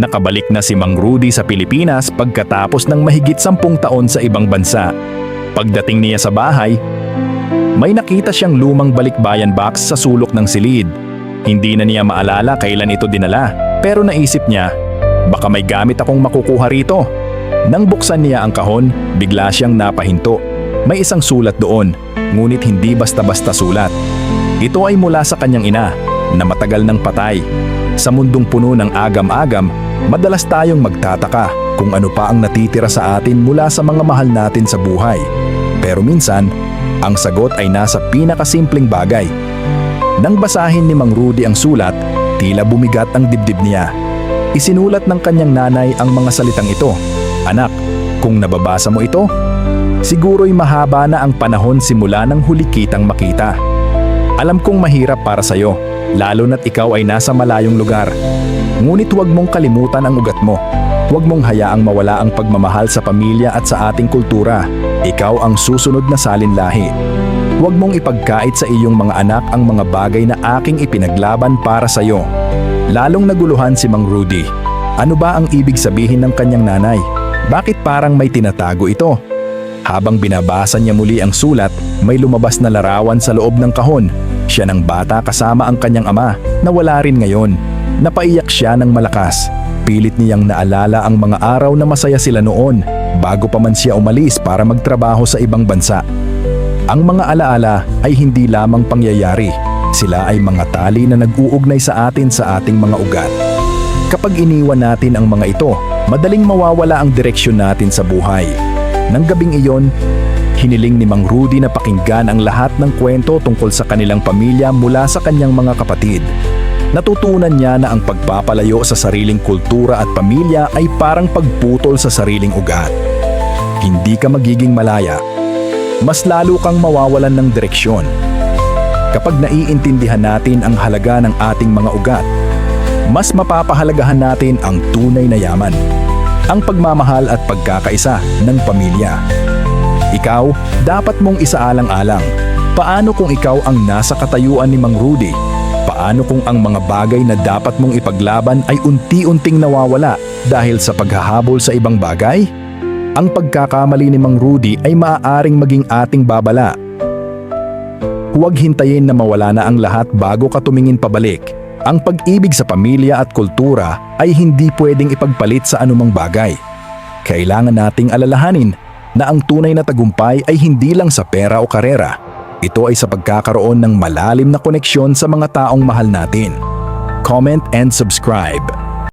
Nakabalik na si Mang Rudy sa Pilipinas pagkatapos ng mahigit sampung taon sa ibang bansa. Pagdating niya sa bahay, may nakita siyang lumang balikbayan box sa sulok ng silid. Hindi na niya maalala kailan ito dinala, pero naisip niya, baka may gamit akong makukuha rito. Nang buksan niya ang kahon, bigla siyang napahinto. May isang sulat doon, ngunit hindi basta-basta sulat. Ito ay mula sa kanyang ina, na matagal nang patay. Sa mundong puno ng agam-agam, madalas tayong magtataka kung ano pa ang natitira sa atin mula sa mga mahal natin sa buhay. Pero minsan, ang sagot ay nasa pinakasimpleng bagay. Nang basahin ni Mang Rudy ang sulat, tila bumigat ang dibdib niya. Isinulat ng kanyang nanay ang mga salitang ito. Anak, kung nababasa mo ito, siguro'y mahaba na ang panahon simula ng huli kitang makita. Alam kong mahirap para sa'yo, lalo na't ikaw ay nasa malayong lugar. Ngunit huwag mong kalimutan ang ugat mo. Huwag mong hayaang mawala ang pagmamahal sa pamilya at sa ating kultura. Ikaw ang susunod na salinlahi. Huwag mong ipagkait sa iyong mga anak ang mga bagay na aking ipinaglaban para sa iyo. Lalong naguluhan si Mang Rudy. Ano ba ang ibig sabihin ng kanyang nanay? Bakit parang may tinatago ito? Habang binabasa niya muli ang sulat, may lumabas na larawan sa loob ng kahon. Siya ng bata kasama ang kanyang ama na wala rin ngayon. Napaiyak siya ng malakas. Pilit niyang naalala ang mga araw na masaya sila noon bago pa man siya umalis para magtrabaho sa ibang bansa. Ang mga alaala ay hindi lamang pangyayari. Sila ay mga tali na nag-uugnay sa atin sa ating mga ugat. Kapag iniwan natin ang mga ito, madaling mawawala ang direksyon natin sa buhay. Nang gabing iyon, hiniling ni Mang Rudy na pakinggan ang lahat ng kwento tungkol sa kanilang pamilya mula sa kanyang mga kapatid. Natutunan niya na ang pagpapalayo sa sariling kultura at pamilya ay parang pagputol sa sariling ugat. Hindi ka magiging malaya. Mas lalo kang mawawalan ng direksyon. Kapag naiintindihan natin ang halaga ng ating mga ugat, mas mapapahalagahan natin ang tunay na yaman, ang pagmamahal at pagkakaisa ng pamilya. Ikaw, dapat mong isaalang-alang. Paano kung ikaw ang nasa katayuan ni Mang Rudy? Paano kung ang mga bagay na dapat mong ipaglaban ay unti-unting nawawala dahil sa paghahabol sa ibang bagay? Ang pagkakamali ni Mang Rudy ay maaaring maging ating babala. Huwag hintayin na mawala na ang lahat bago ka tumingin pabalik. Ang pag-ibig sa pamilya at kultura ay hindi pwedeng ipagpalit sa anumang bagay. Kailangan nating alalahanin na ang tunay na tagumpay ay hindi lang sa pera o karera. Ito ay sa pagkakaroon ng malalim na koneksyon sa mga taong mahal natin. Comment and subscribe.